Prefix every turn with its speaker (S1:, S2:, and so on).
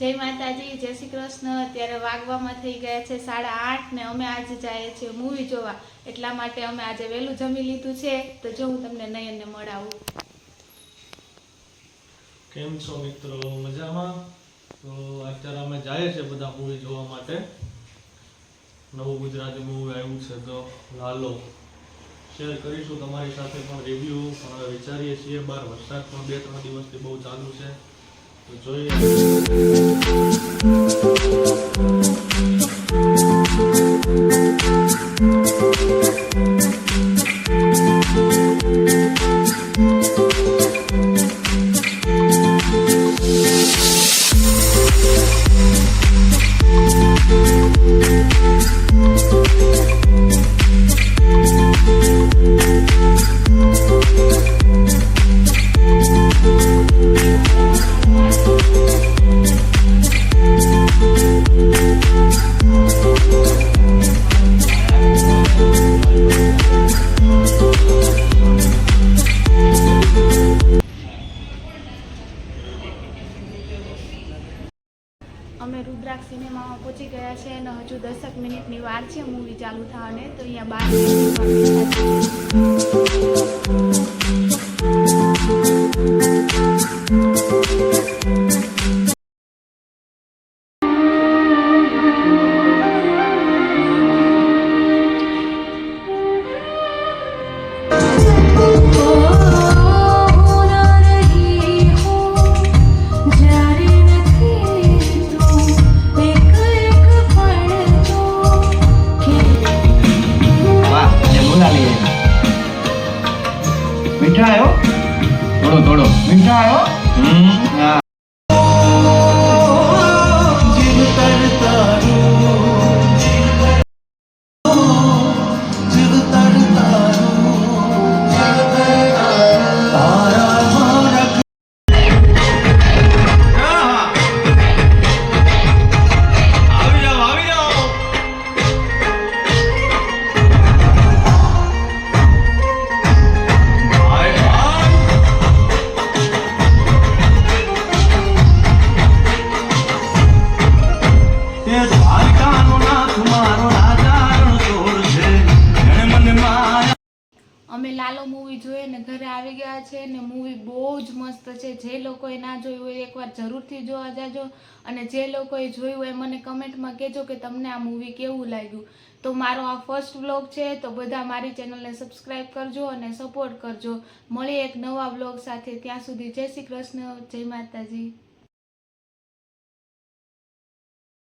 S1: જય માતાજી, જય શ્રી કૃષ્ણ. અત્યારે વાગવામાં થઈ ગયા છે સાડા આઠ ને અમે આજે જઈએ છીએ મૂવી જોવા. એટલા માટે અમે આજે વહેલું જમી લીધું છે. તો જો હું તમને નયનને મળાવું.
S2: કેમ છો મિત્રો? મજામાં? તો અત્યારે અમે જઈએ છીએ બધા મૂવી જોવા માટે. નવું ગુજરાતી મૂવી આવ્યું છે તો લાલો. શેર કરીશું તમારી સાથે પણ રિવ્યૂ પણ વિચારીએ છીએ. બાર વરસાદ પણ બે ત્રણ દિવસથી બહુ ચાલુ છે. તો જોઈએ. Thank you.
S1: અમે રુદ્રાક્ષ સિનેમામાં પહોંચી ગયા છે અને હજુ દસક મિનિટની વાર છે મૂવી ચાલુ થવાને, તો અહીંયા બાર
S3: આવ્યા મીઠા આવ્યો થોડો. થોડો મીઠા આવ્યો
S1: લાલો મૂવી જોઈએ ને ઘરે આવી ગયા છે ને મૂવી બહુ જ મસ્ત છે. જે લોકોએ ના જોયું હોય એકવાર જરૂરથી જોવા જાજો અને જે લોકોએ જોયું હોય મને કમેન્ટમાં કહેજો કે તમને આ મૂવી કેવું લાગ્યું. તો મારો આ ફર્સ્ટ વ્લોગ છે તો બધા મારી ચેનલને સબસ્ક્રાઈબ કરજો અને સપોર્ટ કરજો. મળીએ એક નવા વ્લોગ સાથે. ત્યાં સુધી જય શ્રી કૃષ્ણ, જય માતાજી.